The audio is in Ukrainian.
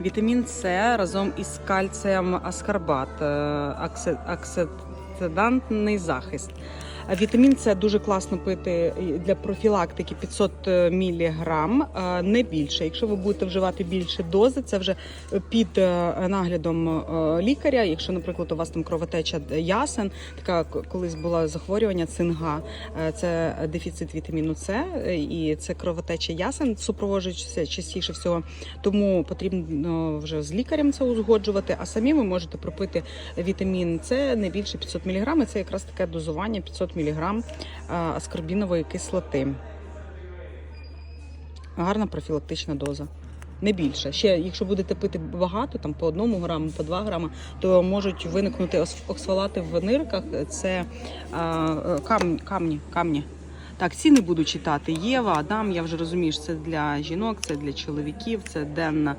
Вітамін С разом із кальцієм аскарбат, е, аксидантний захист. Вітамін С дуже класно пити для профілактики 500 мг, не більше. Якщо ви будете вживати більше дози, це вже під е, наглядом е, лікаря. Якщо, наприклад, у вас там кровотеча ясен, така колись було захворювання цинга, е, це дефіцит вітаміну С е, і це кровотеча ясен, супроводжується частіше всього. Тому потрібно вже з лікарем це узгоджувати. А самі ви можете пропити вітамін С не більше 500 мг. Це якраз таке дозування 500 мг аскорбінової кислоти. Гарна профілактична доза. Не більше. Ще, якщо будете пити багато, там по одному граму, по два грами, то можуть виникнути оксфалати в нирках. Це а, е, кам, камні, камні. Так, ці не буду читати. Єва, Адам, я вже розумію, що це для жінок, це для чоловіків, це денна